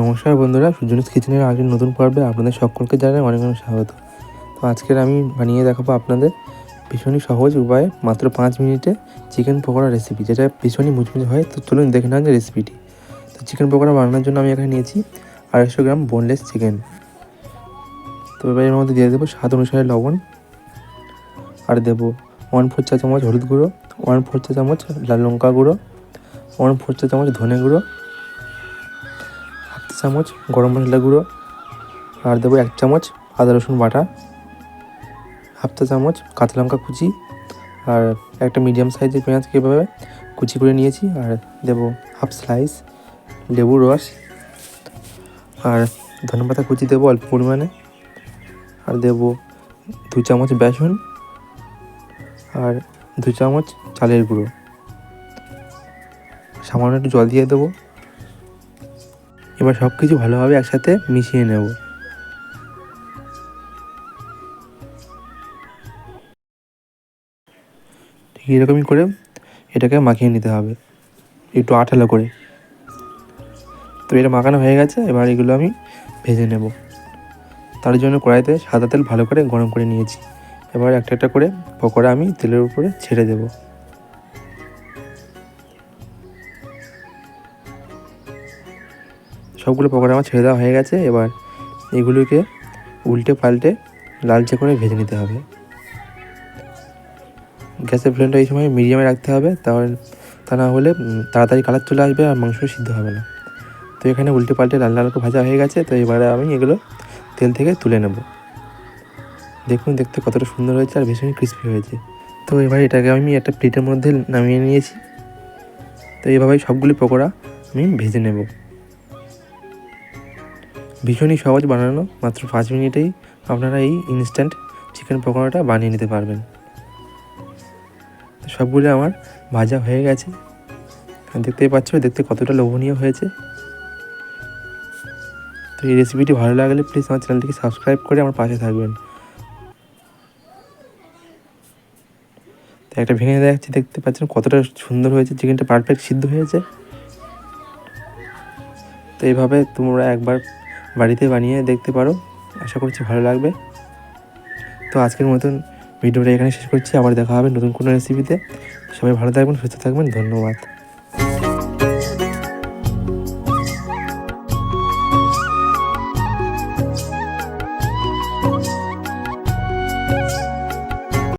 নমস্কার বন্ধুরা সুজনিস কিচেনের আগের নতুন পর্বে আপনাদের সকলকে জানাই অনেক অনেক স্বাগত। তো আজকের আমি বানিয়ে দেখাবো আপনাদের ভীষণই সহজ উপায়ে মাত্র পাঁচ মিনিটে চিকেন পকোড়া রেসিপি যেটা ভীষণই মুচমুচে হয়। তো চলুন দেখে নেওয়া যে রেসিপিটি তো চিকেন পকোড়া বানানোর জন্য আমি এখানে নিয়েছি আড়াইশো গ্রাম বোনলেস চিকেন তো এবার এর মধ্যে দিয়ে দেবো স্বাদ অনুসারে লবণ আর দেবো ওয়ান ফোর চা চামচ হলুদ গুঁড়ো ওয়ান ফোর চা চামচ লাল লঙ্কা গুঁড়ো ওয়ান ফোর চা চামচ ধনে গুঁড়ো চামচ, গরম মশলা গুঁড়ো, আর দেবো এক চামচ আদা রসুন বাটা, হাফ চা চামচ কাঁচা লঙ্কা কুচি, আর একটা মিডিয়াম সাইজের পেঁয়াজ কীভাবে কুচি করে নিয়েছি, আর দেবো হাফ স্লাইস লেবুর রস, আর ধনেপাতা কুচি দেবো অল্প পরিমাণে, আর দেবো দু চামচ বেসন, আর দু চামচ চালের গুঁড়ো। সামান্য একটু জল দিয়ে দেবো। এবার সব কিছু ভালোভাবে একসাথে মিশিয়ে নেব। ঠিক এরকমই করে এটাকে মাখিয়ে নিতে হবে, একটু আঠালো করে। তো এটা মাখানো হয়ে গেছে, এবার এগুলো আমি ভেজে নেব। তার জন্য কড়াইতে সাদা তেল ভালো করে গরম করে নিয়েছি। এবার একটা একটা করে পকোড়া আমি তেলের উপরে ছেড়ে দেবো। সবগুলো পকোড়া আমার ছেড়ে দেওয়া হয়ে গেছে। এবার এগুলোকে উল্টে পাল্টে লালচে করে ভেজে নিতে হবে। গ্যাসের ফ্লেমটা এই সময় মিডিয়ামে রাখতে হবে। তাহলে তা না হলে তাড়াতাড়ি কালার চলে আসবে আর মাংস সিদ্ধ হবে না। তো এখানে উল্টে পাল্টে লাল লাল ভাজা হয়ে গেছে। তো এবারে আমি এগুলো তেল থেকে তুলে নেব। দেখুন, দেখতে কতটা সুন্দর হয়েছে আর ভীষণই ক্রিস্পি হয়েছে। তো এবার এটাকে আমি একটা প্লেটের মধ্যে নামিয়ে নিয়েছি। তো এইভাবেই সবগুলি পকোড়া আমি ভেজে নেব। ভীষণই সহজ বানানো, মাত্র পাঁচ মিনিটেই আপনারা এই ইনস্ট্যান্ট চিকেন পকোড়াটা বানিয়ে নিতে পারবেন। সবগুলো আমার ভাজা হয়ে গেছে। দেখতেই পাচ্ছ, দেখতে কতটা লোভনীয় হয়েছে। তো এই রেসিপিটি ভালো লাগলে প্লিজ আমার চ্যানেলটিকে সাবস্ক্রাইব করে আমার পাশে থাকবেন। তো একটা ভেঙে দেখাচ্ছি, দেখতে পাচ্ছেন কতটা সুন্দর হয়েছে চিকেনটা পারফেক্ট সিদ্ধ হয়েছে। তো এইভাবে তোমরা একবার বাড়িতে বানিয়ে দেখতে পারো। আশা করছি ভালো লাগবে। তো আজকের মতন ভিডিওটা এখানে শেষ করছি। আবার দেখা হবে নতুন কোনো রেসিপিতে সবাই ভালো থাকবেন, সুস্থ থাকবেন। ধন্যবাদ।